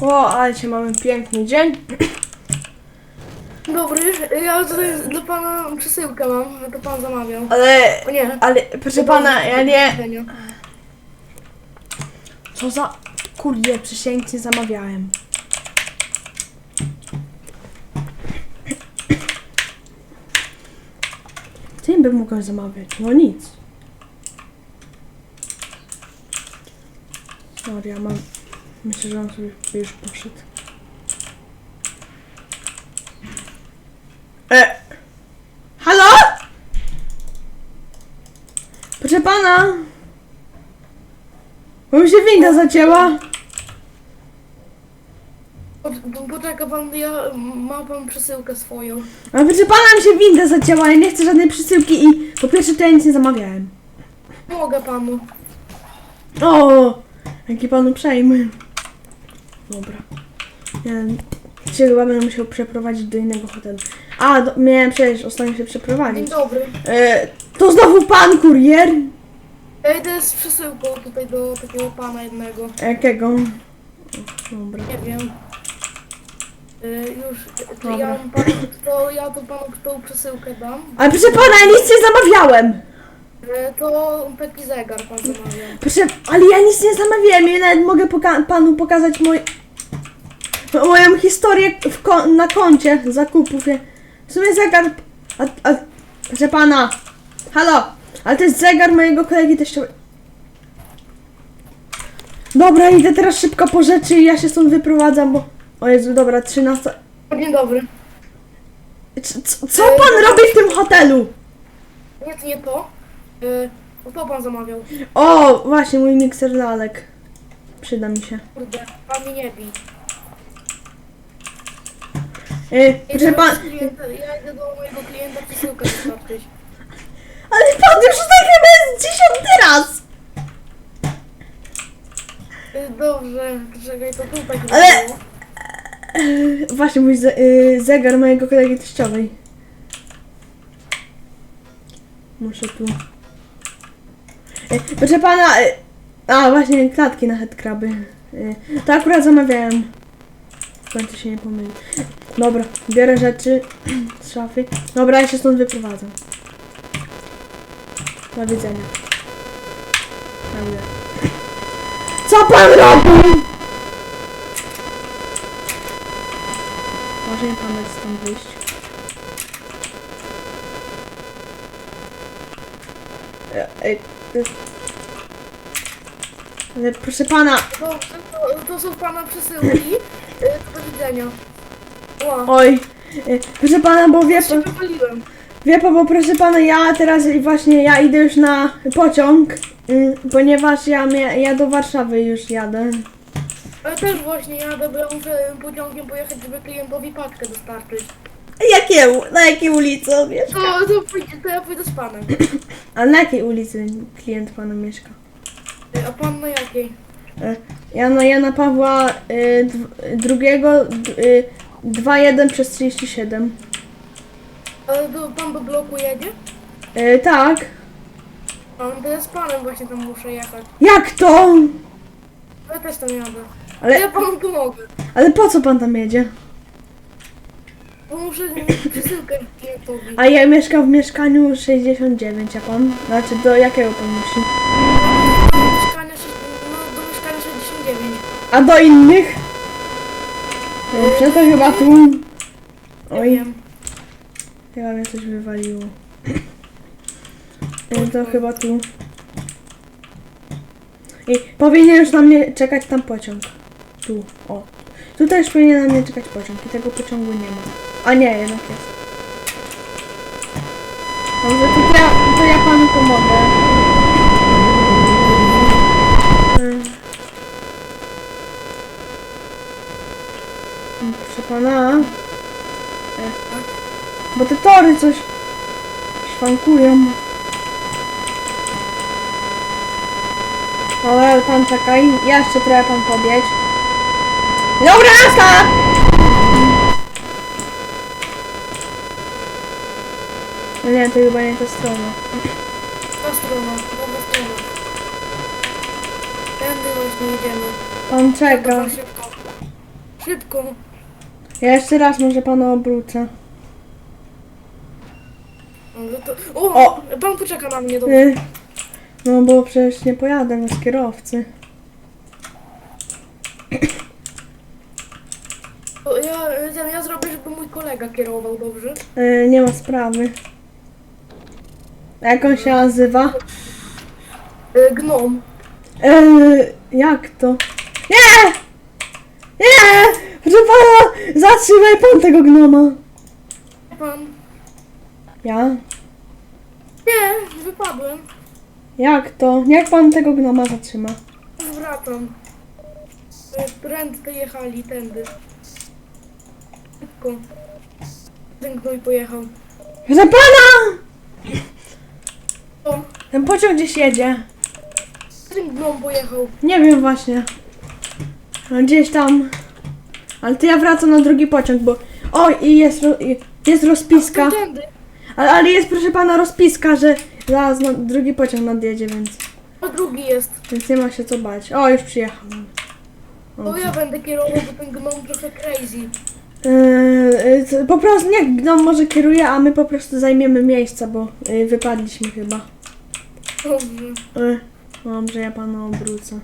O, ale dzisiaj mamy piękny dzień. Dobry, ja tutaj do pana przesyłkę mam, to pan zamawiał. Ale, O nie. ale proszę pana, ja nie... Co za... Kurde, przysięgnie zamawiałem. Co im bym mogła zamawiać? No nic. Sorry, ja mam... Myślę, że on sobie już poszedł. E! Halo? Proszę pana! Bo mi się winda zacięła. Po- po- Poczeka pan, ja ma pan przesyłkę swoją. Ale proszę pana, mi się winda zacięła, ja nie chcę żadnej przesyłki i po pierwsze to ja nic nie zamawiałem. Mogę panu. O, jaki panu przejmy. Dobra. Się chyba będę musiał przeprowadzić do innego hotelu. A, do, miałem przecież ostatnio się Dzień przeprowadzić. dobry. E, to znowu pan kurier? Ja idę z przesyłką tutaj do takiego pana jednego. Jakiego? Dobra. Nie wiem. Y, już, to Dobra. ja, panu, to ja panu tą przesyłkę dam. Ale proszę pana, ja nic nie zamawiałem. Y, To taki zegar pan zamawiał. Proszę, ale ja nic nie zamawiałem, ja nawet mogę poka- panu pokazać moj... moją historię w ko- na koncie zakupów. W sumie zegar... A, a, proszę pana, halo, ale to jest zegar mojego kolegi teściowego. Dobra, idę teraz szybko po rzeczy i ja się stąd wyprowadzam, bo... O Jezu, dobra, 13... Dzień dobry. C- co pan robi w tym hotelu? Nie, to nie to. Y, o to pan zamawiał. O, właśnie, mój mikser lalek. Przyda mi się. Kurde, pan mnie nie bij. Yy, proszę pan... klienta, ja idę do mojego klienta przesyłkę. Ale pan już tak chyba jest dziesiąty raz! Y, Dobrze, czekaj, to tutaj chyba Ale- było. Właśnie mój ze, yy, zegar mojego kolegi teściowej. Muszę tu. Yy, proszę pana. Yy, a właśnie klatki na headcraby. Yy, to akurat zamawiałem. Końcu się nie pomyli. Dobra, biorę rzeczy z szafy. Dobra, ja się stąd wyprowadzam. Do widzenia. Do widzenia. Co pan robi? Może nie pan stąd wyjść. Ej, e. Ale proszę pana, Dobrze, to, to są pana przesyłki. Y, Do widzenia. Ła, oj, e, proszę pana, bo wie pan, wypaliłem. wie pan, bo proszę pana, ja teraz właśnie, ja idę już na pociąg, mm, ponieważ ja, ja do Warszawy już jadę. Ale też właśnie jadę, bo ja muszę pociągiem pojechać, żeby klientowi paczkę dostarczyć. Jakie, na jakiej ulicy on mieszka? To, to, pójdzie, to ja pójdę z panem. A na jakiej ulicy klient pana mieszka? Y, A pan na jakiej? E, Jana Jana Pawła y, dw- drugiego y, 2-1 przez 37. Ale do, pan do bloku jedzie? Y, tak. A no to ja z panem właśnie tam muszę jechać. Jak to? Ja też tam jadę. Ale, Ja panu pomogę. ale po co pan tam jedzie? Bo muszę przesyłkę. A ja mieszkam w mieszkaniu 69, a pan? Znaczy do jakiego pan musi? A do innych? Dobrze, to chyba tu. Oj, chyba mnie coś wywaliło. Y, To chyba tu. I powinien już na mnie czekać tam pociąg. Tu, o. Tutaj już powinien na mnie czekać pociąg i tego pociągu nie ma. A nie, jednak jest. Dobrze, Proszę pana. Bo te tory coś szwankują. Ale pan czekaj. Jeszcze trochę pan podjedź. Dobra, nasta! No nie, to chyba nie ta strona. Ta strona, dobra strona. Tędy właśnie jedziemy. On To czeka. pan szybko. Szybko. Ja jeszcze raz może pana obrócę. Dobrze, to... O, O! Pan poczeka na mnie, dobrze. Y, No bo przecież nie pojadę bez kierowcy. To Ja, ja, ja zrobię, żeby mój kolega kierował, dobrze? Y, Nie ma sprawy. Jak on się nazywa? E, Gnom. Eee, jak to? Nie! Nie! Zatrzymaj pan tego gnoma! Pan. Ja? Nie, wypadłem. Jak to? Jak pan tego gnoma zatrzyma? Zwracam. E, Prędko jechali tędy. Szybko. Ten gnoj pojechał. Proszę pana! O, Ten pociąg gdzieś jedzie. ten gnom pojechał. Nie wiem właśnie. No, Gdzieś tam. Ale to ja wracam na drugi pociąg, bo... O, i jest, ro- i jest rozpiska. Tędy. Ale, ale jest, proszę pana, rozpiska, że zaraz na drugi pociąg nadjedzie, więc... A drugi jest. Więc nie ma się co bać. O, już przyjechał. To ja będę kierował, bo ten gnom trochę crazy. Yy, yy, po prostu nie, gnom może kieruje, a my po prostu zajmiemy miejsca, bo yy, wypadliśmy chyba. Dobrze. Yy, dobrze, ja pana obrócę.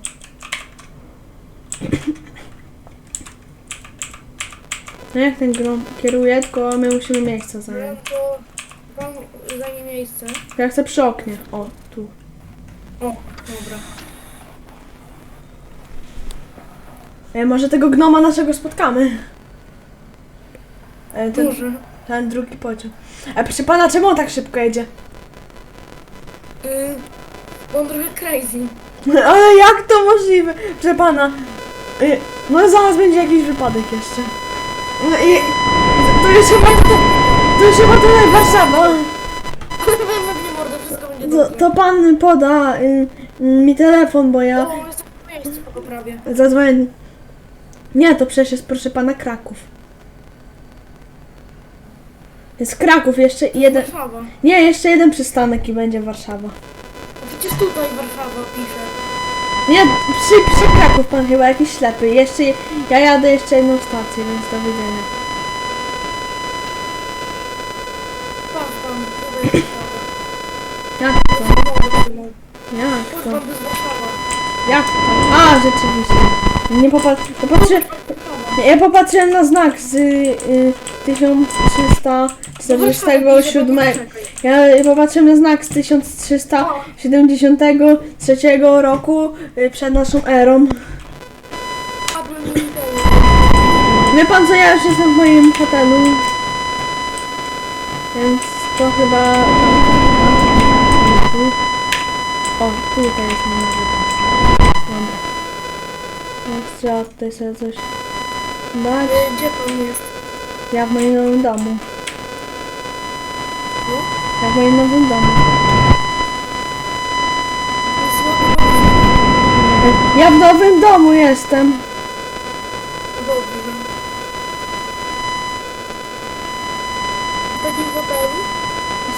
No jak ten gnom kieruje, tylko my musimy miejsca No zająć. to pan zajmie miejsce. Ja chcę przy oknie. O, tu. O, dobra. E, może tego gnoma naszego spotkamy. E, ten, Może. ten drugi pociąg. E, proszę pana, czemu on tak szybko jedzie? Bo on trochę crazy. Ale jak to możliwe? Proszę pana, y, no zaraz będzie jakiś wypadek jeszcze. No i to już chyba to, to już chyba tutaj Warszawa. Mordę, wszystko będzie To, dobrze. to pan poda y, y, mi telefon, bo ja O, jest w miejscu po prawie. zadzwonię. Nie, to przecież jest proszę pana Kraków. Jest Kraków, jeszcze jeden. Warszawa. Nie, jeszcze jeden przystanek i będzie Warszawa. Przecież tutaj Warszawa pisze. Nie, przy, przy Kraków pan chyba jakiś ślepy. Jeszcze, ja jadę jeszcze jedną stację, więc do widzenia. Pan. Jak to? Jak to? pan, Warszawa. Jak to? A, rzeczywiście. Nie. Popatrzy... Warszawa. Ja popatrzyłem na znak z y, 1347. Ja popatrzyłem na znak z 1373 roku y, przed naszą erą. Padłem mi. Wie pan co, ja już jestem w moim hotelu. Więc to chyba... O, tutaj jest mój nowy dom. Dobra. Teraz trzeba tutaj sobie coś dać. Y, Gdzie pan jest? Ja w moim nowym domu. No? Ja w moim nowym domu. Ja w nowym domu jestem.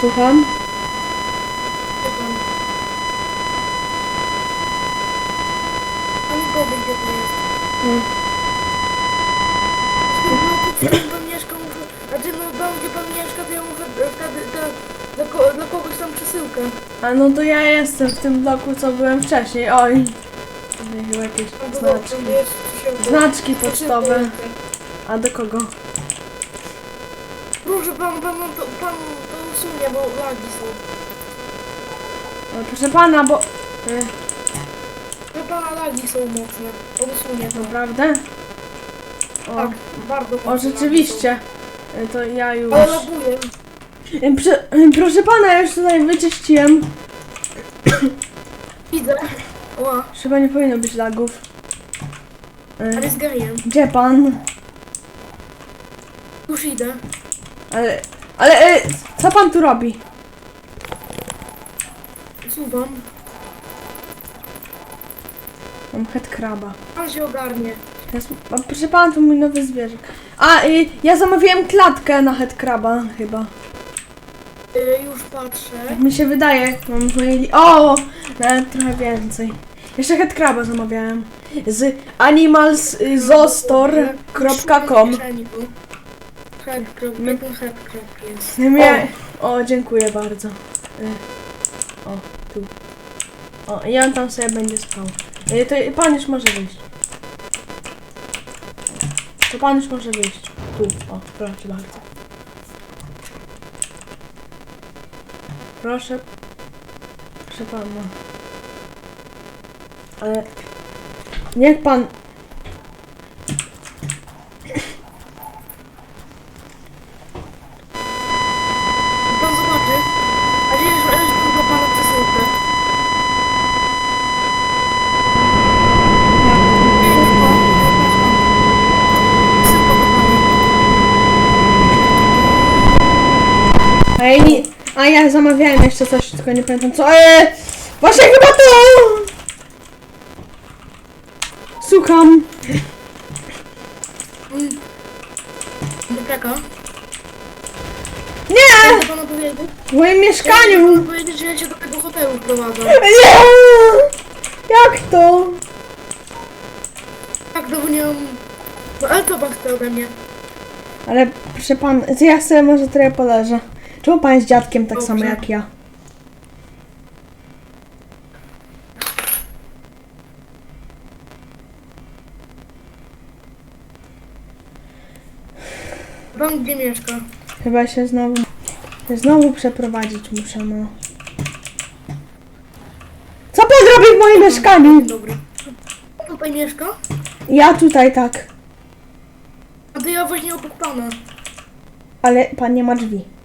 Słucham? Gdzie pan? Pan mi powie, gdzie to jest. Mm. W tym bloku, w którym pan mieszka, muszę... Znaczy, no tam, gdzie pan mieszka, to ja e, wtedy te, dla, ko, dla kogoś tam przesyłkę. A no to ja jestem w tym bloku, co byłem wcześniej. Oj. Tutaj chyba jakieś No znaczki. jest przesyłka. Znaczki pocztowe. A do kogo? Proszę pan, pan, pan, to, pan to usunie, bo lagi są. O, proszę pana, bo... Y, Że pana lagi są mocne. On usunie to. naprawdę? O, Tak, bardzo mocne o lagi rzeczywiście. Y, To ja już... Ale laguję. Prze, proszę pana, ja już tutaj wyczyściłem. Widzę. Ła, Chyba nie powinno być lagów. Ale z gejem. Gdzie pan? Już idę. Ale... Ale... Y, co pan tu robi? Suwam. Mam headcraba. Pan się ogarnie. A proszę pana, to mój nowy zwierzak. A, y, ja zamawiałem klatkę na headcraba chyba. Y, już patrzę. Tak mi się wydaje, mam w mojej... li- O! Nawet trochę więcej. Jeszcze headcraba zamawiałem. Z animalszostor.com Head ten head jest. Mia... O, dziękuję bardzo. Y, O, tu. O, i on tam sobie będzie spał. Y, To pan już może wyjść. To pan już może wyjść. Tu, o, proszę bardzo. Proszę. Proszę pana. Ale... Niech pan... ja zamawiałem jeszcze coś, tylko nie pamiętam co. Eee, właśnie chyba to! Słucham. Czeka. Nie! Chcę pana powiedzieć? W moim mieszkaniu! chcę powiedzieć, że ja cię do tego hotelu wprowadzam. Nie! Jak to? Tak, no bo nie mam... No pan chce ode mnie? Ale proszę pan, to ja sobie może trochę poleżę. Czemu pan jest dziadkiem tak samo Dobrze. jak ja? Pan gdzie mieszka? Chyba się znowu... Znowu przeprowadzić muszę, no. Co pan robi w moim mieszkaniu? Dobry. Tutaj mieszka? Ja tutaj tak. A to ja właśnie obok pana. Ale pan nie ma drzwi.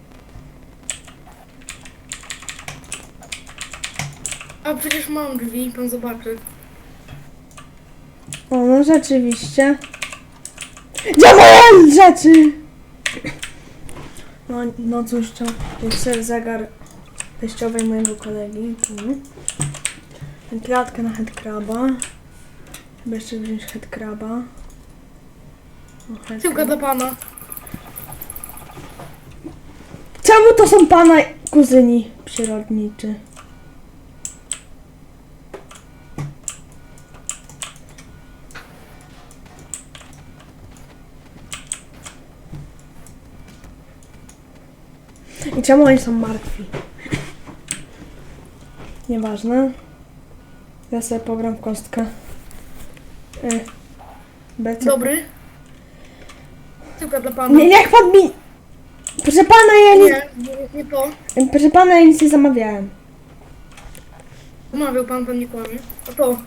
A przecież mam drzwi, pan zobaczy. O, no rzeczywiście. Gdzie moje rzeczy? No, no cóż, to jest zegar teściowej mojego kolegi. Tu. Klatkę na headcraba. Chyba jeszcze wziąć headcraba. O, headcrab. Tyłka dla pana. Czemu to są pana kuzyni przyrodniczy? I czemu oni są martwi? Nieważne. Ja sobie pogram w kostkę. Y, BC. Dobry. Tyłka dla pana. Nie, niech pan mi... Proszę pana, ja nie... nie, nie, nie to. Proszę pana, ja nic nie zamawiałem. Umawiał pan, pan nie kłamie. A to.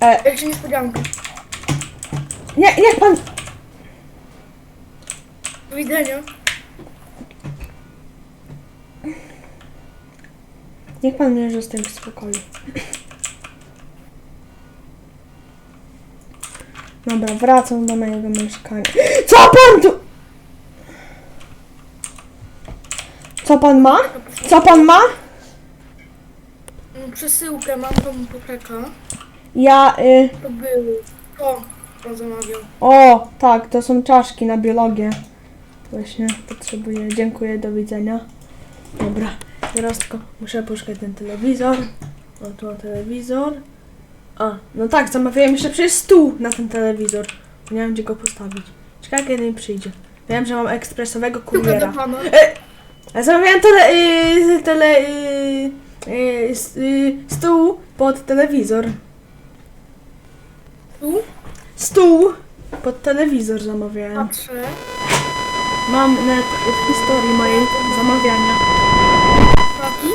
E, Jak się niespodzianka. nie, niech pan... Do widzenia. Niech pan mnie zostawi w spokoju. Dobra, wracam do mojego mieszkania. Co pan tu... Co pan ma? Co pan ma? Mm, Przesyłkę mam, pan poczeka. Ja, y... To było. To pan zamawiał. O, tak, to są czaszki na biologię. Właśnie potrzebuję. Dziękuję, do widzenia. Dobra, teraz tylko muszę poszukać ten telewizor. O, tu mam telewizor. A, no tak, zamawiałem jeszcze przecież stół na ten telewizor. Nie wiem, gdzie go postawić. Ciekawe, kiedy mi przyjdzie. Wiem, że mam ekspresowego kuriera. Ja zamawiałem tele, y, tele, y, y, y, stół pod telewizor. Tu Stół pod telewizor zamawiałem. patrzę. Mam net w historii mojej zamawiania. Taki.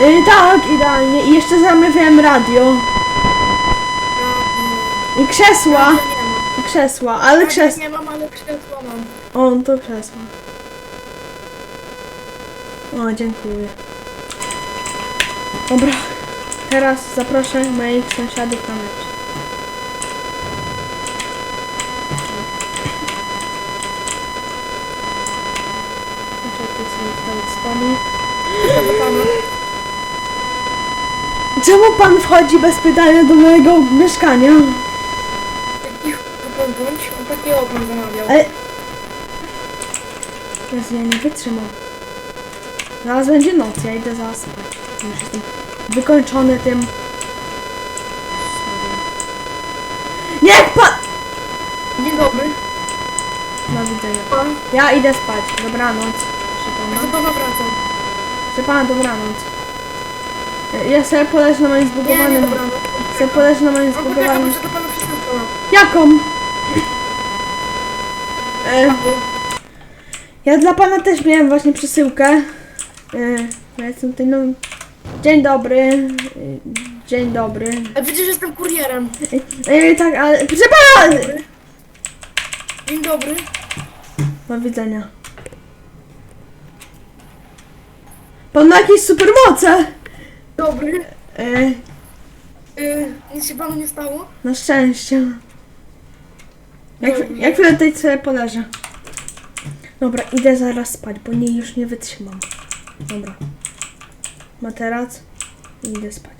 Yy, tak, idealnie. I jeszcze zamawiałem radio. I krzesła. Nie. I krzesła, ale krzesła. nie mam, ale krzesła mam. O, to krzesła. O, dziękuję. Dobra. Teraz zaproszę moich sąsiadów na mecz. Pana. Czemu pan wchodzi bez pytania do mojego mieszkania? Taki pan bądź. On takiego pan zamawiał. Ale... Jezu, ja nie wytrzymam. Zaraz będzie noc, ja idę zaraz spać. Już jestem wykończony tym. Niech pan... Dzień dobry. Do widzenia. Ja idę spać. Dobranoc. Proszę Ja pana. do pana wracam. Proszę pana, dobranoc. Ja sobie poleżę na moim Nie, nie, zbugowanym... dobra. no. Sobie poleżę na moim Mam poczekam, zbugowanym... muszę do pana przystąpić. Jaką? E, ja dla pana też miałem właśnie przesyłkę. E, ja jestem tutaj nowym... Dzień dobry. E, dzień dobry. A przecież jestem kurierem. E, e, tak, ale... Proszę pana! Dzień dobry. Do widzenia. Pan ma jakieś supermoce! Dobry. E, Y, nic się panu nie stało? na szczęście. Jak, jak chwilę tutaj sobie poleżę. Dobra, idę zaraz spać, bo nie, już nie wytrzymam. Dobra. Materac i idę spać.